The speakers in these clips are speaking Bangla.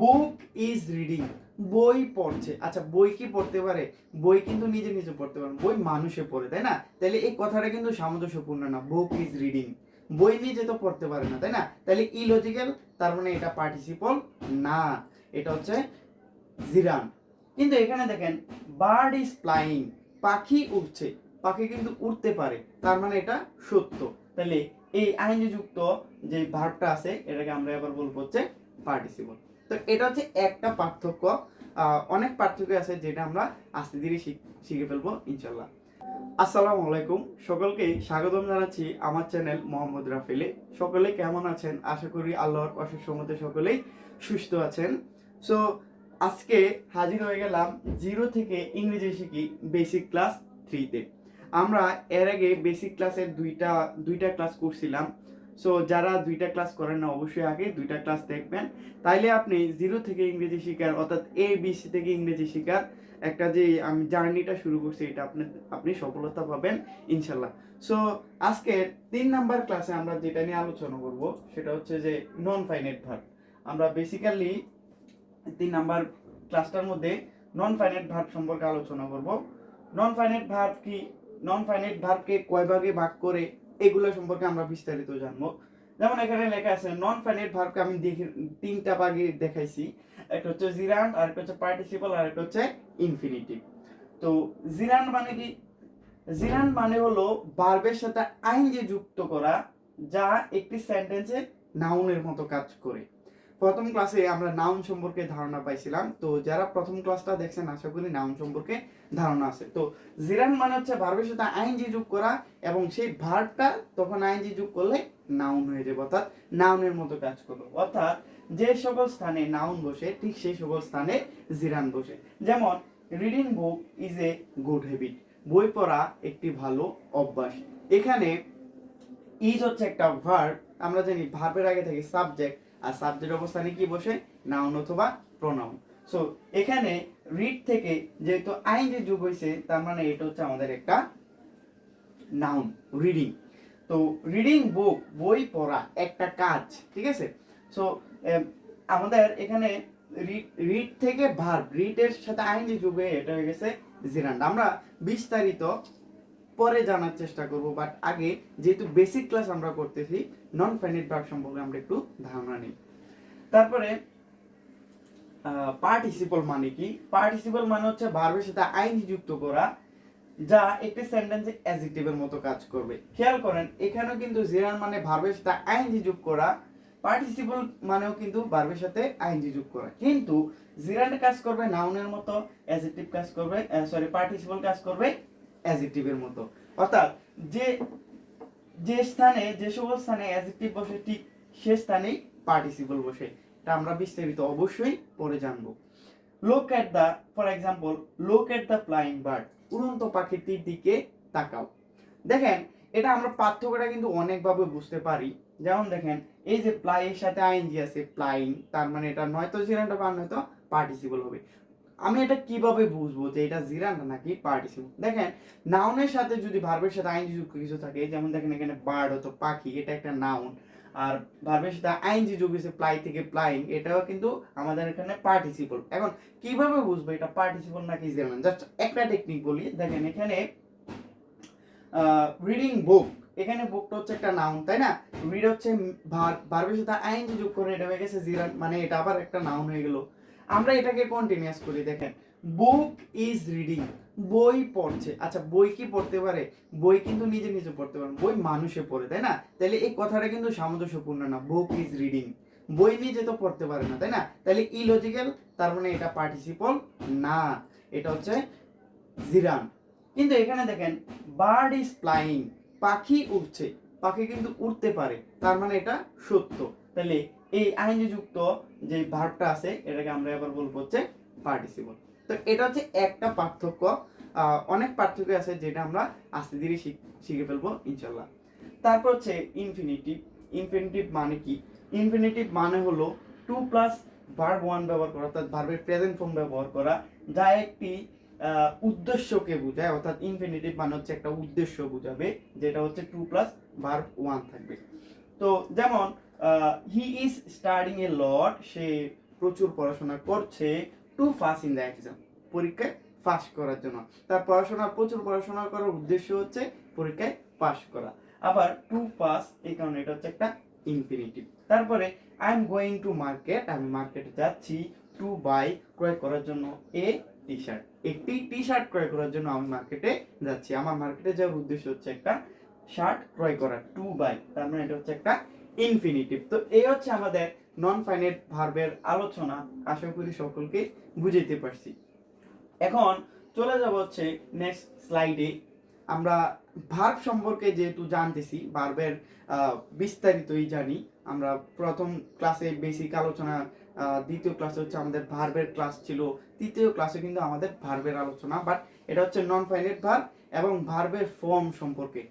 বুক ইজ রিডিং বই পড়ছে। আচ্ছা বই কি পড়তে পারে? বই কিন্তু নিজে নিজে পড়তে পারে। বই মানুষে পড়ে, তাই না? তাহলে এই কথাটা কিন্তু সামঞ্জস্যপূর্ণ না। বুক ইজ রিডিং বই নিজে তো পড়তে পারে না, তাই না? তাহলে ইলজিক্যাল তার মানে এটা পার্টিসিপল না। এটা হচ্ছে জিরান কিন্তু এখানে দেখেন বার্ড ইজ ফ্লাইং পাখি উঠছে পাখি কিন্তু উঠতে পারে। তার মানে এটা সত্য। তাহলে এই আইনযুক্ত যে ভার্বটা আছে, এটাকে আমরা এবার বলব হচ্ছে পার্টিসিপল তো এটা হচ্ছে একটা পার্থক্য অনেক পার্থক্য আছে যেটা আমরা আস্তে ধীরে শিখ- ফেলব ইনশাল্লাহ আসসালামু আলাইকুম সকলকেই স্বাগতম জানাচ্ছি আমার চ্যানেল মোহাম্মদ রাফেলে। সকলে কেমন আছেন? আশা করি আল্লাহর অশেষ মতে সকলেই সুস্থ আছেন। সো আজকে হাজির হয়ে গেলাম জিরো থেকে ইংরেজি শিখি বেসিক ক্লাস থ্রিতে আমরা এর আগে বেসিক ক্লাসের দুইটা দুইটা ক্লাস করছিলাম। সো যারা দুইটা ক্লাস করেন না, অবশ্যই আগে দুইটা ক্লাস দেখবেন। তাইলে আপনি জিরো থেকে ইংরেজি শিখার, অর্থাৎ এ বিসি থেকে ইংরেজি শিখার একটা যে আমি জার্নিটা শুরু করছি, এটা আপনি আপনি সফলতা পাবেন, ইনশাল্লাহ। সো আজকে তিন নাম্বার ক্লাসে আমরা যেটা নিয়ে আলোচনা করব, সেটা হচ্ছে যে নন ফাইনাইট ভার্ব আমরা বেসিক্যালি তিন নাম্বার ক্লাসটার মধ্যে নন ফাইনাইট ভার্ব সম্পর্কে আলোচনা করব। নন ফাইনাইট ভার্ব কি? নন ফাইনাইট ভার্বকে কয় ভাগে ভাগ করে এগুলো সম্পর্কে আমরা বিস্তারিত জানব। যেমন এখানে লেখা আছে নন ফাইনাইট ভার্বকে আমি তিনটা ভাগে দেখাইছি। একটা হচ্ছে জিরান আর একটা হচ্ছে পার্টিসিপাল আর একটা হচ্ছে ইনফিনিটিভ তো জিরান মানে কি? জিরান মানে হলো ভার্বের সাথে আইন যে যুক্ত করা, যা একটি সেন্টেন্সে নাউনের মতো কাজ করে। প্রথম ক্লাসে আমরা নাউন সম্পর্কে ধারণা পাইছিলাম। তো যারা প্রথম ক্লাসটা দেখছেন, আশা করি নাউন সম্পর্কে ধারণা আছে। তো জিরান মানে হচ্ছে ভার্বের সাথে আইনজি যোগ করা এবং সেই ভার্বটা তখন আইনজি যোগ করলে নাউন হয়ে যাবে। অর্থাৎ নাউনের মতো কাজ করবে। অর্থাৎ যে সকল স্থানে নাউন বসে, ঠিক সেই সকল স্থানে জিরান বসে। যেমন reading book is a good habit বই পড়া একটি ভালো অভ্যাস। এখানে ইজ হচ্ছে একটা ভার্ব আমরা জানি ভার্বের আগে থাকে সাবজেক্ট আর সাবজেক্ট অবস্থানে কি বসে? নাউন অথবা প্রোনাউন। সো এখানে রিড থেকে যেহেতু আইন যে যুগ হয়েছে তার মানে এটা হচ্ছে আমাদের একটা নাউন রিডিং তো রিডিং বুক বই পড়া, একটা কাজ, ঠিক আছে? সো আমাদের এখানে রিড থেকে ভার্ব রিডের সাথে আইন যে যুগে এটা হয়ে গেছে জিরান্ড আমরা বিস্তারিত পরে জানার চেষ্টা করব বাট আগে যেহেতু বেসিক ক্লাস আমরা করতেছি নন ফাইনাইট ভার্ব সম্পর্কে আমরা একটু ধারণা নিই। তারপরে পার্টিসিপল মানে কি? পার্টিসিপল মানে হচ্ছে ভার্বের সাথে আইনজি যুক্ত করা, যা একটি সেন্টেন্সে অ্যাডজেক্টিভের মতো কাজ করবে। খেয়াল করেন, এখানেও কিন্তু জিরান মানে ভার্বের সাথে আইনজি যোগ করা পার্টিসিপল মানেও কিন্তু ভার্বের সাথে আইনজি যোগ করা। কিন্তু জিরান কাজ করবে নাউনের মতো অ্যাডজেক্টিভ কাজ করবে সরি পার্টিসিপল কাজ করবে অ্যাডজেক্টিভের মতো। অর্থাৎ যে যে স্থানে, যে সকল স্থানে অ্যাডজেক্টিভ বসে, ঠিক সে স্থানেই পার্টিসিপল বসে। এটা আমরা বিস্তারিত অবশ্যই পরে জানব। লোক এট দ্য ফর এক্সাম্পল লোক এট দ্য ফ্লাইং বার্ড উড়ন্ত পাখিটির দিকে তাকাও। দেখেন, এটা আমরা পার্থক্যটা কিন্তু অনেকভাবে বুঝতে পারি। যেমন দেখেন, এই যে প্লাই এর সাথে আইনজি আছে প্লাইং তার মানে এটা নয়তো জিরানটা বা নয়তো পার্টিসিপল হবে। আমি এটা কীভাবে বুঝব যে এটা জিরানটা নাকি পার্টিসিপল দেখেন নাউনের সাথে যদি ভার্বের সাথে আইনজি যুক্ত কিছু থাকে, যেমন দেখেন এখানে বার্ড অথবা পাখি, এটা একটা নাউন আর ভার্বের সাথে আইনজি যোগ হয়েছে প্লাই থেকে প্লাইং এটাও কিন্তু আমাদের এখানে পার্টিসিপল এখন, কীভাবে বুঝব এটা পার্টিসিপল নাকি জিরান? জাস্ট একটা টেকনিক বলি। দেখেন এখানে রিডিং বুক এখানে বুকটা হচ্ছে একটা নাউন তাই না? রিড হচ্ছে ভার্বের সাথে আইনজি যোগ করে এটা হয়ে গেছে জিরান মানে এটা আবার একটা নাউন হয়ে গেল। আমরা এটাকে কন্টিনিউয়াস করি, দেখেন। বুক ইজ রিডিং বই পড়ছে। আচ্ছা বই কি পড়তে পারে? বই কিন্তু নিজে নিজে পড়তে পারে। বই মানুষে পড়ে, তাই না? তাহলে এই কথাটা কিন্তু সামঞ্জস্যপূর্ণ না। বুক ইজ রিডিং বই নিজে তো পড়তে পারে না, তাই না? তাহলে ইলজিক্যাল তার মানে এটা পার্টিসিপল না। এটা হচ্ছে জিরান কিন্তু এখানে দেখেন বার্ড ইজ ফ্লাইং পাখি উঠছে পাখি কিন্তু উঠতে পারে। তার মানে এটা সত্য। তাহলে এই আইনযুক্ত যে ভার্বটা আছে, এটাকে আমরা এবার বলব হচ্ছে পার্টিসিপল। তো এটা হচ্ছে একটা পার্থক্য অনেক পার্থক্য আছে যেটা আমরা আস্তে ধীরে শিখ- ফেলব, ইনশাল্লাহ। তারপর হচ্ছে ইনফিনিটিভ ইনফিনিটিভ মানে কি? ইনফিনিটিভ মানে হলো টু প্লাস ভার্ব ওয়ান ব্যবহার করা, অর্থাৎ ভার্বের প্রেজেন্ট ফর্ম ব্যবহার করা, যা একটি উদ্দেশ্যকে বোঝায়, অর্থাৎ ইনফিনিটিভ মানে হচ্ছে একটা উদ্দেশ্য বোঝাবে, যেটা হচ্ছে টু প্লাস ভার্ব ওয়ান থাকবে। তো যেমন হি ইজ স্টাডিং এ লট সে প্রচুর পড়াশোনা করছে to pass in the exam পরীক্ষায় পাস করার জন্য। তার পড়াশোনা, প্রচুর পড়াশোনা করার উদ্দেশ্য হচ্ছে পরীক্ষায় পাস করা। আবার টু পাস এই কারণে এটা হচ্ছে একটা ইনফিনিটিভ তারপরে I am going to market আমি মার্কেটে যাচ্ছি টু বাই ক্রয় করার জন্য এ টি শার্ট একটি টি শার্ট ক্রয় করার জন্য আমি মার্কেটে যাচ্ছি। আমার মার্কেটে যাওয়ার উদ্দেশ্য হচ্ছে একটা শার্ট ক্রয় করা টু বাই তার মানে এটা হচ্ছে একটা ইনফিনিটিভ তো এই হচ্ছে আমাদের নন ফাইনাইট ভার্বের আলোচনা। আশা করি সকলকে বুঝাইতে পারছি। এখন চলে যাব হচ্ছে নেক্সট স্লাইডে আমরা ভার্ব সম্পর্কে যেহেতু জানতেছি ভার্বের বিস্তারিতই জানি। আমরা প্রথম ক্লাসে বেসিক আলোচনা দ্বিতীয় ক্লাসে হচ্ছে আমাদের ভার্বের ক্লাস ছিল। তৃতীয় ক্লাসে কিন্তু আমাদের ভার্বের আলোচনা বাট এটা হচ্ছে নন ফাইনাইট ভার্ব এবং ভার্বের ফর্ম সম্পর্কে।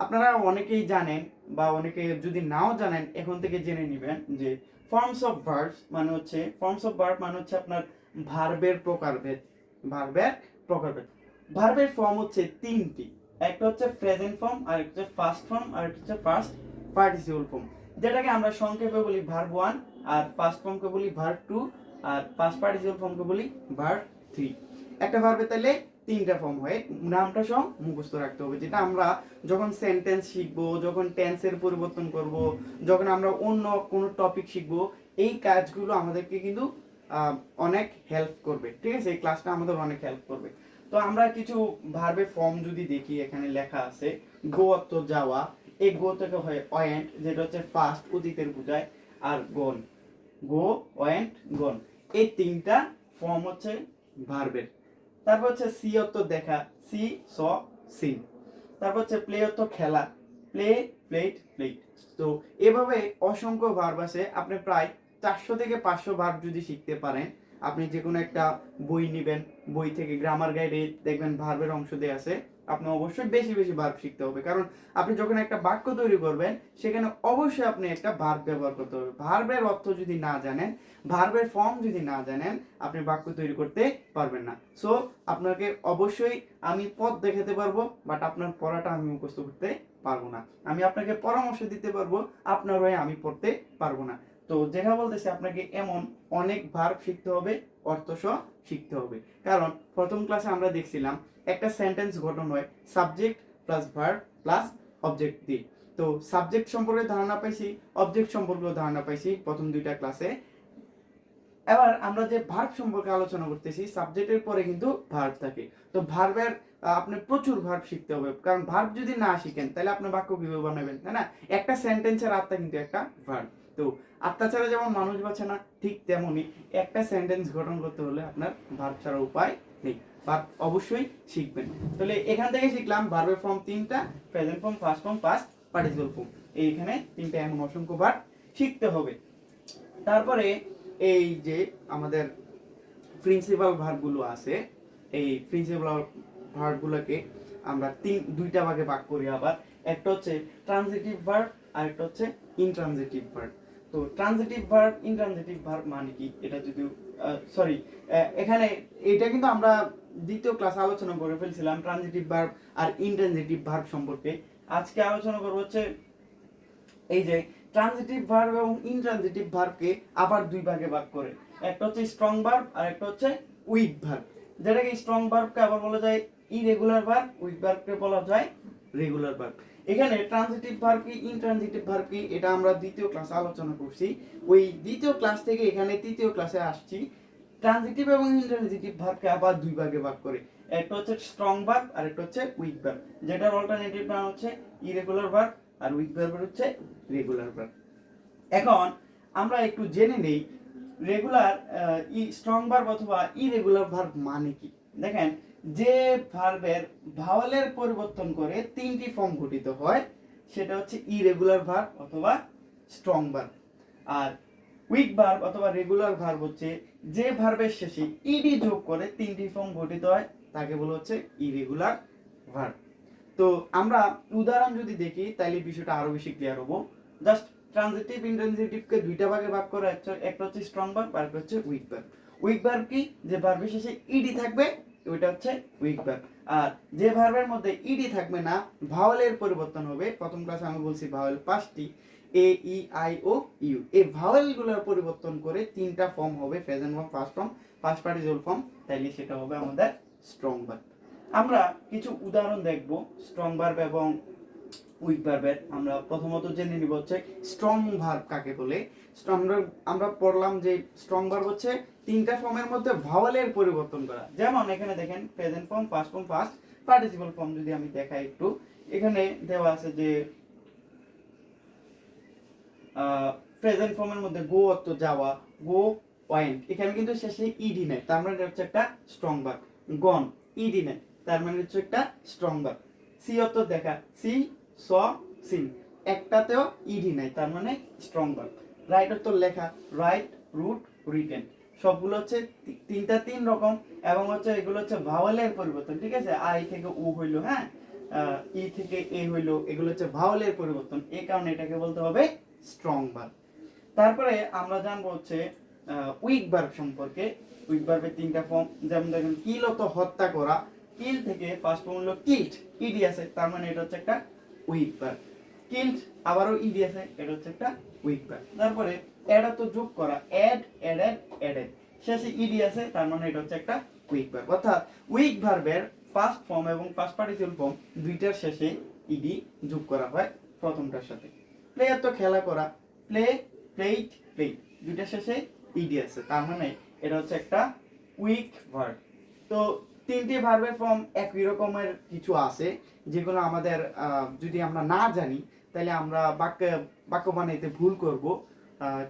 আপনারা অনেকেই জানেন বা অনেকে যদি নাও জানেন, এখন থেকে জেনে নেবেন যে ফর্মস অফ ভার্বস মানে হচ্ছে ফর্মস অফ ভার্ব মানে হচ্ছে আপনার ভার্বের প্রকারভেদ ভার্বের প্রকারভেদ। ভার্বের ফর্ম হচ্ছে তিনটি, একটা হচ্ছে প্রেজেন্ট ফর্ম আর একটা হচ্ছে ফার্স্ট ফর্ম আর একটা হচ্ছে ফার্স্ট পার্টিসিপল ফর্ম যেটাকে আমরা সংক্ষেপে বলি ভার্ব ওয়ান আর ফার্স্ট ফর্মকে বলি ভার্ব টু আর ফার্স্ট পার্টিসিপল ফর্মকে বলি ভার্ব থ্রি একটা ভার্বে তাহলে তিনটা ফর্ম হয়। নামটা সহ মুখস্থ রাখতে হবে। যেটা আমরা যখন সেন্টেন্স শিখব, যখন টেন্সের পরিবর্তন করব, যখন আমরা অন্য কোনো টপিক শিখব, এই কাজগুলো আমাদেরকে কিন্তু অনেক হেল্প করবে। ঠিক আছে? এই ক্লাসটা আমাদের অনেক হেল্প করবে। তো আমরা কিছু ভার্বের ফর্ম যদি দেখি, এখানে লেখা আছে গো অর্থ যাওয়া। এই গো থেকে হয় অয়েন্ট, যেটা হচ্ছে ফার্স্ট অতীতের বোঝায়, আর গন গো অয়েন্ট গন এই তিনটা ফর্ম হচ্ছে ভার্বের তারপর হচ্ছে সি অর্থ দেখা। See, saw, see. তারপর হচ্ছে প্লে অর্থ খেলা। প্লে প্লেট প্লেট তো এভাবে অসংখ্য ভার্ব আছে। আপনি প্রায় চারশো থেকে পাঁচশো ভার্ব যদি শিখতে পারেন, আপনি যে কোনো একটা বই নেবেন। বই থেকে গ্রামার গাইডে দেখবেন ভার্বের অংশ দেওয়া আছে। আপনি অবশ্যই বেশি বেশি ভার্ব শিখতে হবে। কারণ আপনি যখন একটা বাক্য তৈরি করবেন, সেখানে অবশ্যই আপনি একটা ভার্ব ব্যবহার করতে হবে। ভার্বের অর্থ যদি না জানেন ভার্বের ফর্ম যদি না জানেন, আপনি বাক্য তৈরি করতে পারবেন না। সো আপনাকে অবশ্যই আমি পথ দেখাতে পারব বাট আপনার পড়াটা আমি মুখস্থ করতে পারব না। আমি আপনাকে পরামর্শ দিতে পারব, আপনার হয়ে আমি পড়তে পারব না। তো যেটা বলতেছি আপনাকে এমন অনেক ভার্ব শিখতে হবে অর্থ সহ শিখতে হবে। কারণ প্রথম ক্লাসে আমরা দেখছিলাম একটা সেন্টেন্স গঠন হয় subject plus verb plus object দিয়ে। তো সাবজেক্ট সম্পর্কে ধারণা পাইছি অবজেক্ট সম্পর্কেও ধারণা পাইছি প্রথম দুইটা ক্লাসে এবার আমরা যে ভার্ব সম্পর্কে আলোচনা করতেছি সাবজেক্টের পরে কিন্তু ভার্ব থাকে। তো ভার্বের আপনি প্রচুর ভার্ব শিখতে হবে। কারণ ভার্ব যদি না শিখেন, তাহলে আপনি বাক্য কীভাবে বানাবেন, তাই না? একটা সেন্টেন্সের আত্মা কিন্তু একটা ভার্ব তো আত্মা ছাড়া যেমন মানুষ বাঁচে না, ঠিক তেমনই একটা সেন্টেন্স গঠন করতে হলে আপনার ভার্ব ছাড়া উপায় নেই। ভার্ব অবশ্যই শিখবেন। তাহলে এখান থেকে শিখলাম ভার্বের ফর্ম তিনটা present form first form past participle form এইখানে তিনটা এমন অসংখ্য ভার্ব শিখতে হবে। তারপরে এই যে আমাদের প্রিন্সিপাল ভার্বগুলো আছে, এই প্রিন্সিপাল ভার্বগুলোকে আমরা তিন, দুইটা ভাগে ভাগ করি আবার। একটা হচ্ছে ট্রানজিটিভ ভার্ব আর একটা হচ্ছে ইনট্রানজিটিভ ভার্ব তো ট্রানজিটিভ ভার্ব ইনট্রানজিটিভ ভার্ব মানে কি? এটা যদি সরি এখানে এটা কিন্তু আমরা দ্বিতীয় ক্লাস আলোচনা করে ফেলছিলাম ট্রানজিটিভ ভার্ব আর ইনট্রানজিটিভ ভার্ব সম্পর্কে। আজকে আলোচনা করব হচ্ছে এই যে ট্রানজিটিভ ভার্ব এবং ইনট্রানজিটিভ ভার্বকে আবার দুই ভাগে ভাগ করে। একটা হচ্ছে স্ট্রং ভার্ব আর একটা হচ্ছে উইক ভার্ব যেটাকে স্ট্রং ভার্বকে আবার বলা যায় ইরেগুলার ভার্ব উইক ভার্বকে বলা যায় রেগুলার ভার্ব এখানে ট্রানজিটিভ ভার্ব কি ইনট্রানজিটিভ ভার্ব কি, এটা আমরা দ্বিতীয় ক্লাসে আলোচনা করছি। ওই দ্বিতীয় ক্লাস থেকে এখানে তৃতীয় ক্লাসে আসছি। ট্রানজিটিভ এবং ইনট্রানজিটিভ ভার্বকে আবার দুই ভাগে ভাগ করে। একটা হচ্ছে স্ট্রং ভার্ব আর একটা হচ্ছে উইক ভার্ব যেটার অল্টারনেটিভ নাম হচ্ছে ইরেগুলার ভার্ব আর উইক ভার্বের হচ্ছে রেগুলার ভার্ব এখন আমরা একটু জেনে নেই রেগুলার স্ট্রং ভার্ব অথবা ইরেগুলার ভার্ব মানে কি? দেখেন যে ভার্বের ভাওয়ালের পরিবর্তন করে তিনটি ফর্ম গঠিত হয়, সেটা হচ্ছে ইরেগুলার ভার্ব অথবা স্ট্রং ভার্ব আর উইক ভার্ব অথবা রেগুলার ভার্ব হচ্ছে যে ভার্বের শেষে ইডি যোগ করে তিনটি ফর্ম গঠিত হয়, তাকে বলা হচ্ছে ইরেগুলার ভার্ব তো আমরা উদাহরণ যদি দেখি তাহলে বিষয়টা আরও বেশি ক্লিয়ার হব। জাস্ট ট্রানজিটিভ ইনট্রানজিটিভকে দুইটা ভাগে ভাগ করা একটা একটা হচ্ছে স্ট্রং ভার্ব আর একটা হচ্ছে উইক ভার্ব উইক ভার্ব কি? যে ভার্বের শেষে ইডি থাকবে ওইটা হচ্ছে উইক ভার্ব আর যে ভার্বের মধ্যে ইডি থাকবে না ভাওয়ালের পরিবর্তন হবে। প্রথম ক্লাসে আমি বলছি ভাওয়াল পাঁচটি এ ই আই ও ইউ এই ভাওয়েলগুলোর পরিবর্তন করে তিনটা ফর্ম হবে present form first form first participle form তাইলে সেটা হবে আমাদের স্ট্রং ভার্ব আমরা কিছু উদাহরণ দেখব স্ট্রং ভার্ব এবং উইক ভার্বের আমরা প্রথমত জেনে নিব হচ্ছে স্ট্রং ভার্ব কাকে বলে। স্ট্রং আমরা পড়লাম যে স্ট্রং ভার্ব হচ্ছে তিনটা ফর্মের মধ্যে ভাওয়ালের পরিবর্তন করা। যেমন এখানে দেখেন present form first form first participle form যদি আমি দেখাই একটু, এখানে দেওয়া আছে যে প্রেজেন্ট ফর্মের মধ্যে গো অর্থ যাওয়া গো পয়েন্ট এখানে কিন্তু শেষে ইডি নেই, তার মানে হচ্ছে একটা স্ট্রং ভার্ব গন ইডি নেই, তার মানে হচ্ছে একটা স্ট্রং ভার্ব সি অর্থ দেখা সি স সিন একটাতেও ইডি নাই, তার মানে স্ট্রং ভার্ব রাইট অর্থ লেখা রাইট রুট রিটেন সবগুলো হচ্ছে তিনটা তিন রকম এবং হচ্ছে এগুলো হচ্ছে ভাওয়ালের পরিবর্তন, ঠিক আছে? আই থেকে উ হইল হ্যাঁ? ই থেকে এ হইল, এগুলো হচ্ছে ভাওয়ালের পরিবর্তন এই কারণে এটাকে বলতে হবে স্ট্রং ভার্ব তারপরে আমরা জানব হচ্ছে উইক ভার্ব সম্পর্কে। উইক ভার্বের তিনটা ফর্ম যেমন দেখেন কিল অত হত্যা করা কিল থেকে ফার্স্ট ফর্ম হলো কিল্ট ইডি আছে তার মানে এটা হচ্ছে একটা উইক ভার্ব কিল্ট আবারও ইডি আছে এটা হচ্ছে একটা উইক ভার্ব তারপরে অ্যাড তো যোগ করা। অ্যাড অ্যাডেড অ্যাডেড শেষে ইডি আছে, তার মানে এটা হচ্ছে একটা উইক ভার্ব অর্থাৎ উইক ভার্বের ফার্স্ট ফর্ম এবং ফার্স্ট পার্টিসিপল ফর্ম দুইটার শেষে ইডি যোগ করা হয় প্রথমটার সাথে। প্লেয়ার তো খেলা করা। প্লে প্লেট প্লে দুইটার শেষে ইডি আছে। তার মানে এটা হচ্ছে একটা উইক ভার্ব তো তিনটি ভার্বের ফর্ম একই রকমের কিছু আছে, যেগুলো আমাদের যদি আমরা না জানি, তাহলে আমরা বাক্য বাক্য বানাইতে ভুল করব।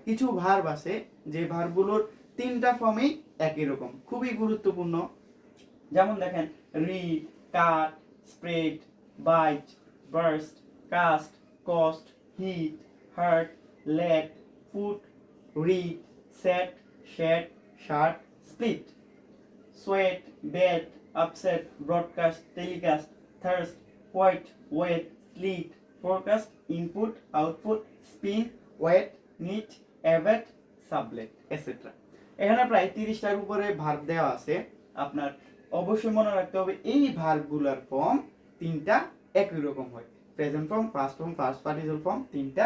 কিছু ভার্ব আছে যে ভার্বগুলোর তিনটা ফর্মেই একই রকম খুবই গুরুত্বপূর্ণ। যেমন দেখেন read cut spread bite burst cast cost hit hurt let put read set shed shut split sweat bed, upset broadcast telecast thirst, white, wet sleet, forecast, input output spin wet, need, abet, sublet etc. এখানে প্রায় তিরিশটার উপরে ভার্ব দেওয়া আছে। আপনার অবশ্যই মনে রাখতে হবে এই ভার্বগুলোর ফর্ম তিনটা একই রকম হয়। Present form first form first participle form তিনটা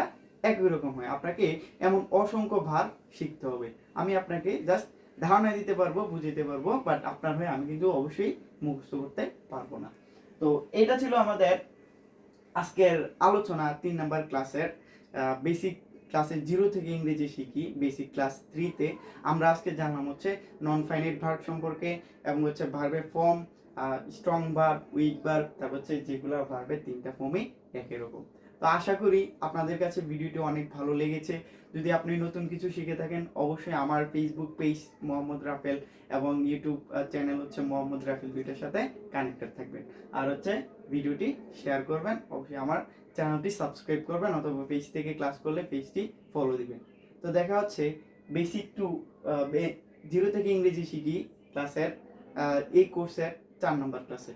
একই রকম হয়। আপনাকে এমন অসংখ্য ভার্ব শিখতে হবে। আমি আপনাকে জাস্ট ধারণা দিতে পারব বুঝিতে পারব বাট আপনার হয়ে আমি কিন্তু অবশ্যই মুখস্থ করতে পারব না। তো এটা ছিল আমাদের আজকের আলোচনা তিন নাম্বার ক্লাসের বেসিক ক্লাসের জিরো থেকে ইংরেজি শিখি বেসিক ক্লাস থ্রিতে আমরা আজকে জানলাম হচ্ছে নন ফাইনাইট ভার্ব সম্পর্কে এবং হচ্ছে ভার্বের form strong verb weak verb তারপর হচ্ছে যেগুলো ভার্বের তিনটা ফর্মই একই রকম। তো আশা করি আপনাদের কাছে ভিডিওটি অনেক ভালো লেগেছে। যদি আপনি নতুন কিছু শিখে থাকেন, অবশ্যই আমার ফেসবুক পেজ মোহাম্মদ রাফেল এবং ইউটিউব চ্যানেল হচ্ছে মোহাম্মদ রাফেল দুইটার সাথে কানেক্টেড থাকবেন। আর হচ্ছে ভিডিওটি শেয়ার করবেন, অবশ্যই আমার চ্যানেলটি সাবস্ক্রাইব করবেন অথবা পেজ থেকে ক্লাস করলে পেজটি ফলো দিবেন। তো দেখা হচ্ছে বেসিক টু জিরো থেকে ইংরেজি শিখি ক্লাসের এই কোর্সের চার নম্বর ক্লাসে